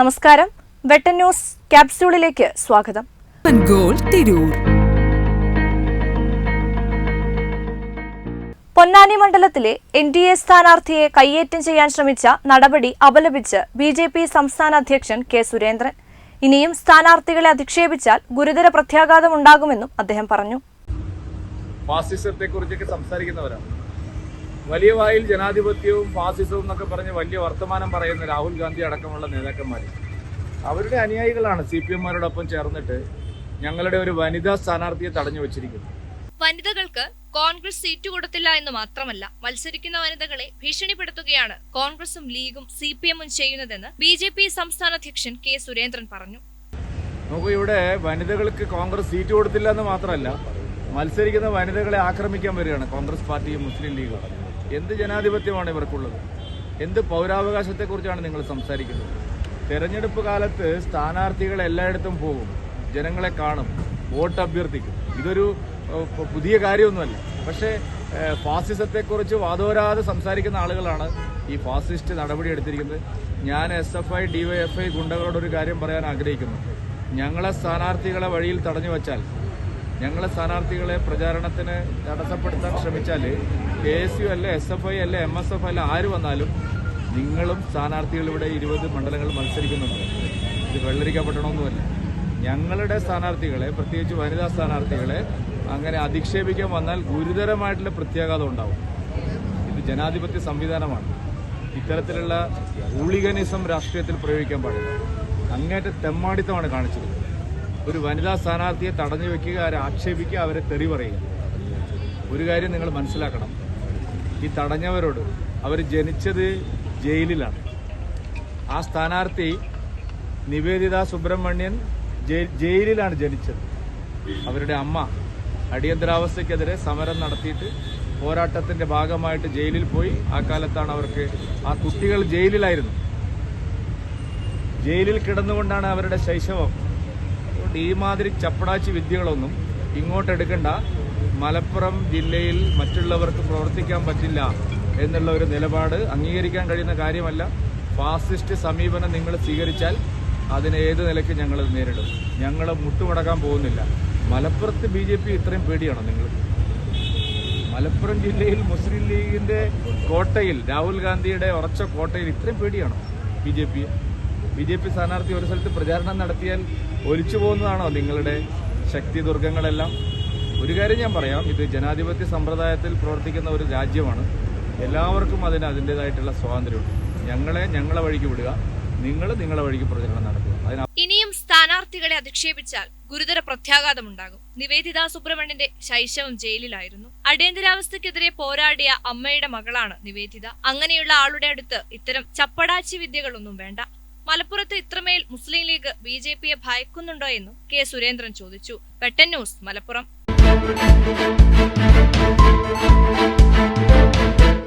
നമസ്കാരം. വെട്ടൻ ന്യൂസ് ക്യാപ്സ്യൂളിലേക്ക് സ്വാഗതം. തിരൂർ. പൊന്നാനി മണ്ഡലത്തിലെ എൻ ഡി എ സ്ഥാനാർത്ഥിയെ കയ്യേറ്റം ചെയ്യാൻ ശ്രമിച്ച നടപടി അപലപിച്ച് ബി ജെ പി സംസ്ഥാന അധ്യക്ഷൻ കെ സുരേന്ദ്രൻ. ഇനിയും സ്ഥാനാർത്ഥികളെ അധിക്ഷേപിച്ചാൽ ഗുരുതര പ്രത്യാഘാതം ഉണ്ടാകുമെന്നും അദ്ദേഹം പറഞ്ഞു. സംസാരിക്കുന്നവരാണ്. വലിയ വായിൽ ജനാധിപത്യവും ഫാസിസവും എന്നൊക്കെ പറഞ്ഞ് വലിയ വർത്തമാനം പറയുന്ന രാഹുൽ ഗാന്ധി അടക്കമുള്ള നേതാക്കന്മാർ അവരുടെ അനുയായികളാണ് സി പി എമ്മാരോടൊപ്പം ചേർന്നിട്ട് ഞങ്ങളുടെ ഒരു വനിതാ സ്ഥാനാർത്ഥിയെ തടഞ്ഞു വെച്ചിരിക്കുന്നത്. വനിതകൾക്ക് കോൺഗ്രസ് സീറ്റ് കൊടുത്തില്ല എന്ന് മാത്രമല്ല മത്സരിക്കുന്ന വനിതകളെ ഭീഷണിപ്പെടുത്തുകയാണ് കോൺഗ്രസും ലീഗും സി പി എമ്മും ചെയ്യുന്നതെന്ന് ബി ജെ പി സംസ്ഥാന അധ്യക്ഷൻ കെ സുരേന്ദ്രൻ പറഞ്ഞു. നമുക്ക് ഇവിടെ വനിതകൾക്ക് കോൺഗ്രസ് സീറ്റ് കൊടുത്തില്ല എന്ന് മാത്രമല്ല മത്സരിക്കുന്ന വനിതകളെ ആക്രമിക്കാൻ വരികയാണ് കോൺഗ്രസ് പാർട്ടിയും മുസ്ലിം ലീഗും. എന്ത് ജനാധിപത്യമാണ് ഇവർക്കുള്ളത്? എന്ത് പൗരാവകാശത്തെക്കുറിച്ചാണ് നിങ്ങൾ സംസാരിക്കുന്നത്? തെരഞ്ഞെടുപ്പ് കാലത്ത് സ്ഥാനാർത്ഥികൾ എല്ലായിടത്തും പോകും ജനങ്ങളെ കാണും വോട്ട് അഭ്യർത്ഥിക്കും. ഇതൊരു പുതിയ കാര്യമൊന്നുമല്ല. പക്ഷേ ഫാസിസത്തെക്കുറിച്ച് വാദോരാതെ സംസാരിക്കുന്ന ആളുകളാണ് ഈ ഫാസിസ്റ്റ് നടപടി എടുത്തിരിക്കുന്നത്. ഞാൻ S F I D Y F I ഗുണ്ടകളോടൊരു കാര്യം പറയാൻ ആഗ്രഹിക്കുന്നു. ഞങ്ങളെ സ്ഥാനാർത്ഥികളെ വഴിയിൽ തടഞ്ഞു വച്ചാൽ ഞങ്ങളെ സ്ഥാനാർത്ഥികളെ പ്രചാരണത്തിന് തടസ്സപ്പെടുത്താൻ ശ്രമിച്ചാൽ കെ എസ് യു അല്ല എസ് എഫ് ഐ അല്ല എം എസ് എഫ് അല്ല ആര് വന്നാലും നിങ്ങളും സ്ഥാനാർത്ഥികൾ ഇവിടെ ഇരുപത് മണ്ഡലങ്ങൾ മത്സരിക്കുന്നുണ്ട്. ഇത് വെള്ളരിക്കപ്പെടണമെന്നുമല്ല ഞങ്ങളുടെ സ്ഥാനാർത്ഥികളെ പ്രത്യേകിച്ച് വനിതാ സ്ഥാനാർത്ഥികളെ അങ്ങനെ അധിക്ഷേപിക്കാൻ വന്നാൽ ഗുരുതരമായിട്ടുള്ള പ്രത്യാഘാതം ഉണ്ടാവും. ഇത് ജനാധിപത്യ സംവിധാനമാണ്. ഇത്തരത്തിലുള്ള ഹൂളിഗനിസം രാഷ്ട്രീയത്തിൽ പ്രയോഗിക്കാൻ പാടില്ല. അങ്ങേറ്റ തെമ്മാടിത്തമാണ് കാണിച്ചത്. ഒരു വനിതാ സ്ഥാനാർത്ഥിയെ തടഞ്ഞു വെക്കുക അവരെ ആക്ഷേപിക്കുക അവരെ തെറി പറയുക. ഒരു കാര്യം നിങ്ങൾ മനസ്സിലാക്കണം. ഈ തടഞ്ഞവരോട് അവർ ജനിച്ചത് ജയിലിലാണ്. ആ സ്ഥാനാർത്ഥി നിവേദിത സുബ്രഹ്മണ്യൻ ജയി- ജയിലിലാണ് ജനിച്ചത്. അവരുടെ അമ്മ അടിയന്തരാവസ്ഥയ്ക്കെതിരെ സമരം നടത്തിയിട്ട് പോരാട്ടത്തിന്റെ ഭാഗമായിട്ട് ജയിലിൽ പോയി. ആ കാലത്താണ് അവർക്ക് ആ കുട്ടികൾ ജയിലിലായിരുന്നു. ജയിലിൽ കിടന്നുകൊണ്ടാണ് അവരുടെ ശൈശവം. അതുകൊണ്ട് ഈ ചപ്പടാച്ചി വിദ്യകളൊന്നും ഇങ്ങോട്ട് എടുക്കണ്ട. മലപ്പുറം ജില്ലയിൽ മറ്റുള്ളവർക്ക് പ്രവർത്തിക്കാൻ പറ്റില്ല എന്നുള്ള ഒരു നിലപാട് അംഗീകരിക്കാൻ കഴിയുന്ന കാര്യമല്ല. ഫാസിസ്റ്റ് സമീപനം നിങ്ങൾ സ്വീകരിച്ചാൽ അതിനെ ഏത് നിലയ്ക്ക് ഞങ്ങൾ നേരിടും. ഞങ്ങൾ മുട്ടുമടക്കാൻ പോകുന്നില്ല. മലപ്പുറത്ത് ബി ജെ പി ഇത്രയും പേടിയാണോ നിങ്ങൾ? മലപ്പുറം ജില്ലയിൽ മുസ്ലിം ലീഗിന്റെ കോട്ടയിൽ രാഹുൽ ഗാന്ധിയുടെ ഉറച്ച കോട്ടയിൽ ഇത്രയും പേടിയാണോ B J P B J P സ്ഥാനാർത്ഥി ഒരു സ്ഥലത്ത് പ്രചാരണം നടത്തിയാൽ ഒലിച്ചു പോകുന്നതാണോ നിങ്ങളുടെ ശക്തി ദുർഗങ്ങളെല്ലാം? ഒരു കാര്യം ഞാൻ പറയാം ഇത് ജനാധിപത്യ സമ്പ്രദായത്തിൽ പ്രവർത്തിക്കുന്ന ഒരു രാജ്യമാണ്. എല്ലാവർക്കും അതിന് അതിന്റെതായിട്ടുള്ള സ്വാതന്ത്ര്യമുണ്ട്. ഞങ്ങളെ ഞങ്ങളെ വഴിക്ക് വിടുക നിങ്ങൾ നിങ്ങളെ വഴിക്ക് പ്രചരണം നടത്തുക. ഇനിയും സ്ഥാനാർത്ഥികളെ അധിക്ഷേപിച്ചാൽ ഗുരുതര പ്രത്യാഘാതമുണ്ടാകും. നിവേദിത സുബ്രഹ്മണ്യന്റെ ശൈശവം ജയിലിലായിരുന്നു. അടിയന്തരാവസ്ഥക്കെതിരെ പോരാടിയ അമ്മയുടെ മകളാണ് നിവേദിത. അങ്ങനെയുള്ള ആളുടെ അടുത്ത് ഇത്തരം ചപ്പടാച്ചി വിദ്യകളൊന്നും വേണ്ട. മലപ്പുറത്ത് ഇത്രമേൽ മുസ്ലിം ലീഗ് ബി ജെ പിയെ ഭയക്കുന്നുണ്ടോ എന്നും കെ സുരേന്ദ്രൻ ചോദിച്ചു. പെട്ടൻ ന്യൂസ് മലപ്പുറം.